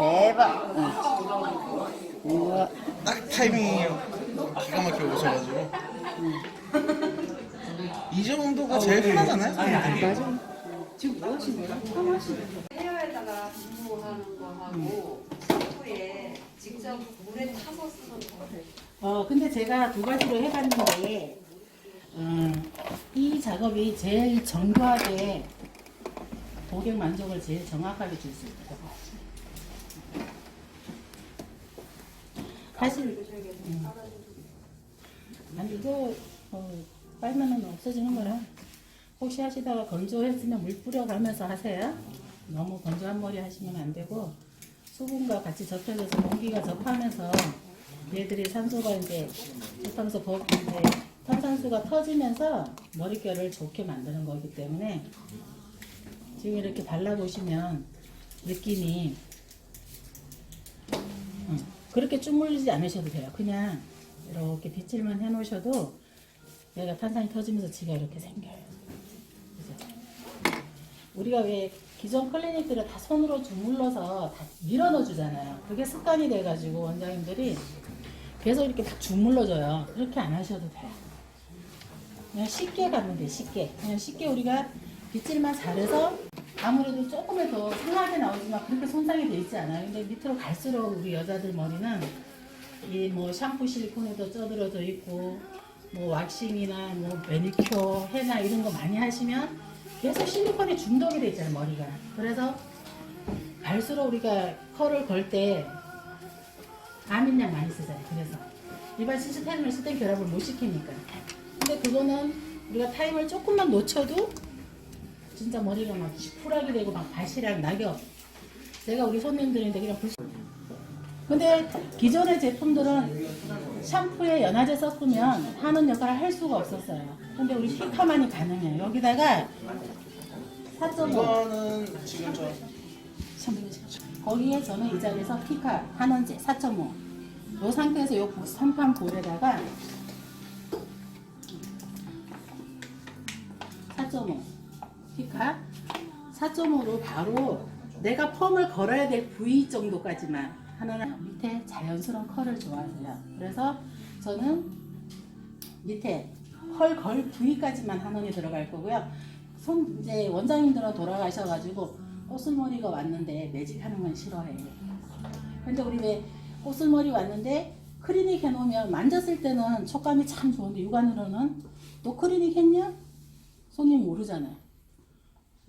대박. 어. 이거 딱 타이밍이 기가 막히게 오셔가지고 이 정도가 제일 편하잖아요 사람들이 맞아. 지금 뭐 하시는 거야? 하고 하시는 거야? 헤어에다가 분무하는 거 하고 샴푸에 직접 물에 타서 쓰는 거. 어, 근데 제가 두 가지로 해봤는데, 음, 이 작업이 제일 정교하게 고객 만족을 제일 정확하게 줄 수 있어요. 사실, 음. 아니, 이거, 어, 빨면은 없어지는 거라. 혹시 하시다가 건조했으면 물 뿌려가면서 하세요. 너무 건조한 머리 하시면 안 되고, 수분과 같이 접혀져서 공기가 접하면서 얘들이 산소가 이제 접하면서 거- 이제 탄산수가 터지면서 머릿결을 좋게 만드는 거기 때문에 지금 이렇게 발라보시면 느낌이 어, 그렇게 주물리지 않으셔도 돼요. 그냥 이렇게 빗질만 해놓으셔도 얘가 탄산이 터지면서 지가 이렇게 생겨요. 그죠? 우리가 왜 기존 클리닉들은 다 손으로 주물러서 다 밀어 넣어주잖아요. 그게 습관이 돼가지고 원장님들이 계속 이렇게 막 주물러줘요. 그렇게 안 하셔도 돼요. 그냥 쉽게 가면 돼, 쉽게. 그냥 쉽게 우리가 빗질만 잘해서 아무래도 조금은 더 상하게 나오지만 그렇게 손상이 돼 있지 않아요. 근데 밑으로 갈수록 우리 여자들 머리는 이 뭐 샴푸 실리콘에도 쪄들어져 있고 뭐 왁싱이나 뭐 매니큐어, 헤나 이런 거 많이 하시면 계속 실리콘에 중독이 돼 있잖아요, 머리가. 그래서 갈수록 우리가 컬을 걸 때 아민약 많이 쓰잖아요. 그래서 일반 시스템을 쓸 땐 결합을 못 시키니까. 근데 그거는 우리가 타임을 조금만 놓쳐도 진짜 머리가 막 푸락이 되고 막 바시락 낙엽. 제가 우리 손님들인데 그냥 불. 근데 기존의 제품들은 샴푸에 연화제 썼으면 하는 역할을 할 수가 없었어요. 근데 우리 피카만이 가능해요. 여기다가 4.5 이거는 지금 저 거기에 저는 이 자리에서 피카 한원제 4.5. 이 상태에서 이 선판 볼에다가 4.5 피카 4.5로 바로 내가 펌을 걸어야 될 부위 정도까지만 하나는 밑에 자연스러운 컬을 좋아해요. 그래서 저는 밑에 컬 걸 부위까지만 한원이 들어갈 거고요. 손 이제 원장님들은 돌아가셔가지고 꽃슬머리가 왔는데 매직하는 건 싫어해요. 근데 우리 왜 꽃슬머리 왔는데 클리닉 해놓으면 만졌을 때는 촉감이 참 좋은데 육안으로는 너 클리닉 했냐? 손님 모르잖아요.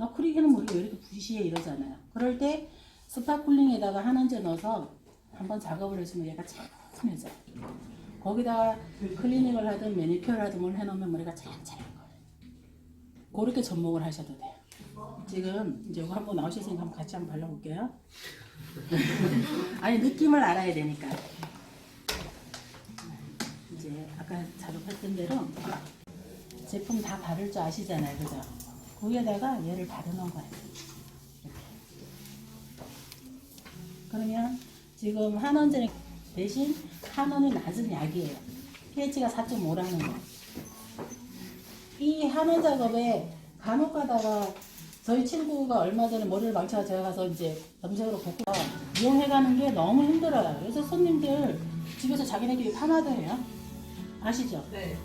너 클리닉 해놓은 머리가 왜 이렇게 부시해 이러잖아요. 그럴 때 스파클링에다가 한원제 넣어서 한번 작업을 해주면 얘가 차분해져. 거기다가 클리닉을 하든 매니큐어를 하든 뭘 해놓으면 머리가 차근차근 거예요. 그렇게 접목을 하셔도 돼요. 지금 이제 이거 한번 나오셨으니까 한번 같이 한번 발라볼게요. 아니 느낌을 알아야 되니까. 이제 아까 작업했던 대로 제품 다 바를 줄 아시잖아요, 그죠? 거기에다가 얘를 바르는 거예요. 이렇게. 그러면 지금 한원제는 대신 한원이 낮은 약이에요. pH가 4.5라는 거. 이 한원 작업에 간혹 가다가 저희 친구가 얼마 전에 머리를 망쳐서 제가 가서 이제 염색으로 볶고 이용해가는 게 너무 힘들어요. 그래서 손님들 집에서 자기네끼리 파마드해요. 아시죠? 네.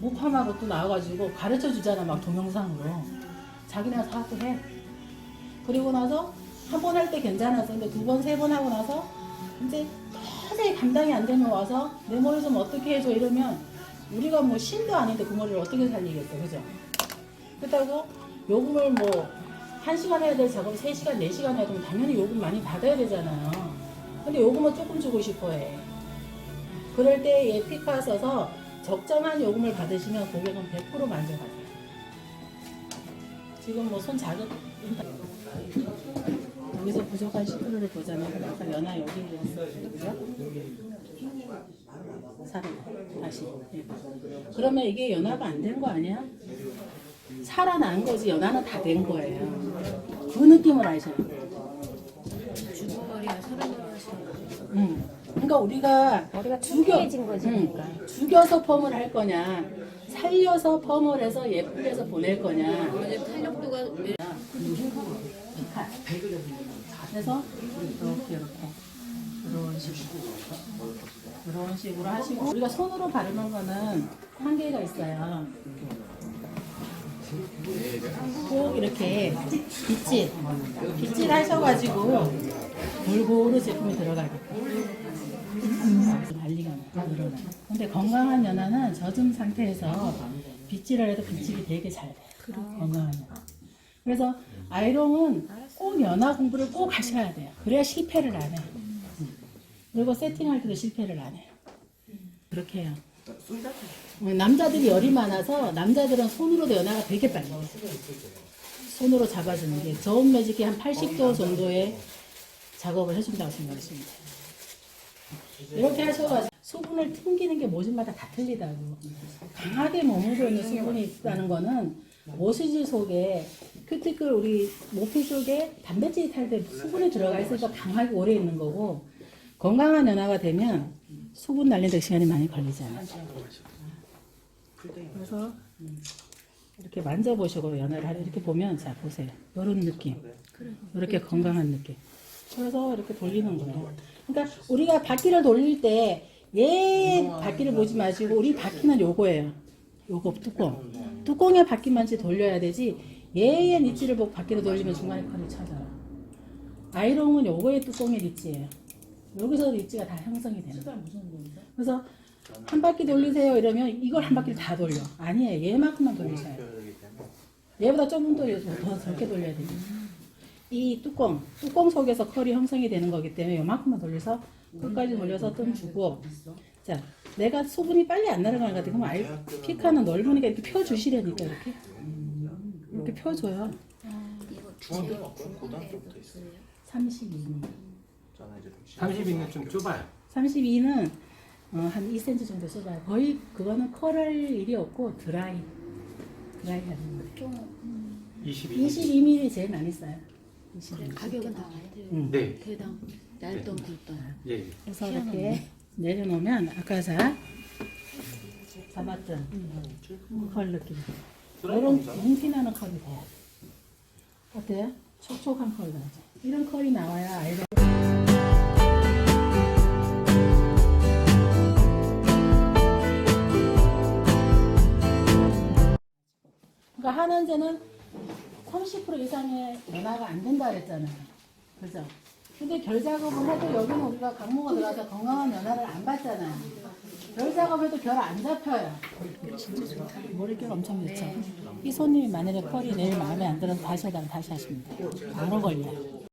목 파마가 또 나와가지고 가르쳐 주잖아, 막 동영상으로. 자기네가 사갖고 해. 그리고 나서 한 번 할 때 괜찮았어. 근데 두 번, 세 번 하고 나서 이제 도저히 감당이 안 되면 와서 내 머리 좀 어떻게 해줘 이러면 우리가 뭐 신도 아닌데 그 머리를 어떻게 살리겠어, 그죠? 그렇다고 요금을 뭐, 한 시간 해야 될 작업 세 시간, 네 시간 해야 되면 당연히 요금 많이 받아야 되잖아요. 근데 요금은 조금 주고 싶어 해. 그럴 때얘 피카 써서 적정한 요금을 받으시면 고객은 100% 만족하세요. 지금 뭐 손 작은 여기서 부족한 10%를 보자면 아까 연화 여기 있었고요. 살을 다시. 예. 그러면 이게 연화가 안 된 거 아니야? 살아난 거지 연화는 다 된 거예요. 그 느낌을 아셔야 돼요. 주머리가 살아나서 응. 그러니까 우리가 머리가 죽여, 퉁퉁해진 거지, 응. 그러니까. 죽여서 펌을 할 거냐, 살려서 펌을 해서 예쁘게 해서 보낼 거냐. 탄력도가 그래서 이렇게 이렇게. 이런 식으로. 이런 식으로 하시고. 우리가 손으로 바르는 거는 한계가 있어요. 꼭 이렇게 빗질 빗질 하셔가지고 골고루 제품이 들어가게끔 관리가 늘어나. 근데 건강한 연화는 젖은 상태에서 빗질을 해도 빗질이 되게 잘 돼요. 건강한 연화. 그래서 아이롱은 꼭 연화 공부를 꼭 하셔야 돼요. 그래야 실패를 안 해요. 그리고 세팅할 때도 실패를 안 해요. 그렇게 해요. 어, 남자들이 열이 많아서 남자들은 손으로도 연화가 되게 빨리 돼요. 손으로 잡아주는 게 저온 매직이 한 80도 정도의 작업을 해준다고 생각하시면 돼요. 이렇게 하셔가지고 수분을 튕기는 게 모질마다 다 틀리다고. 강하게 머물러 있는 수분이 있다는 거는 모시지 속에 큐티클 우리 모피 속에 단백질이 탈때 수분이 들어가 있으니까 강하게 오래 있는 거고 건강한 연화가 되면 수분 날리는 데 시간이 많이 걸리잖아요. 그래서 음, 이렇게 만져보시고 연화를 하려 이렇게 보면 자 보세요. 이런 느낌. 이렇게 건강한 느낌. 그래서 이렇게 돌리는 거예요. 그러니까 우리가 바퀴를 돌릴 때 얘 바퀴를 보지 마시고 우리 바퀴는 요거예요. 요거 뚜껑. 뚜껑에 바퀴만치 돌려야 되지 얘의 니치를 보고 바퀴를 돌리면 중간에 컬이 찾아요. 아이롱은 요거의 뚜껑의 니치예요. 여기서 니치가 다 형성이 되는 거예요. 그래서 한 바퀴 돌리세요 이러면 이걸 한 바퀴를 다 돌려. 아니에요. 얘만큼만 돌리셔야 돼요. 얘보다 조금 더, 더 적게 돌려야 돼요. 이 뚜껑, 뚜껑 속에서 컬이 형성이 되는 거기 때문에 요만큼만 돌려서 끝까지 돌려서 뜸 주고 자, 내가 수분이 빨리 안 날아가는 것 같아. 그럼 아이 피카는 넓으니까 이렇게 펴주시려니까 이렇게 이렇게 펴줘요. 중학교 고등학교부터 있어요. 32mm. 저는 이제 좀 30인은 좀 좁아요. 32는 어, 한 2cm 정도 써봐요. 거의 그거는 컬할 일이 없고 드라이 드라이 하는 거예요. 22. 22mm 제일 많이 써요. 22mm. 가격은 다 음. 네. 대당 얇던 굵던 예. 그래서 이렇게 내려놓으면 아까 자 잡았던 컬 느낌. 이런 뭉티나는 컬이 돼요. 어때요? 촉촉한 컬 나죠. 이런 컬이 나와야 아이들. 그러니까 한원제는 30% 이상의 변화가 안 된다 그랬잖아요. 그죠? 근데 결 작업을 해도 여기는 우리가 강모가 들어가서 건강한 변화를 안 받잖아요. 결 작업해도 결 안 잡혀요. 머릿결 엄청 좋죠. 이 손님이 만약에 컬이 내일 마음에 안 들어서 다시 하다가 다시 돼요. 바로 걸려요.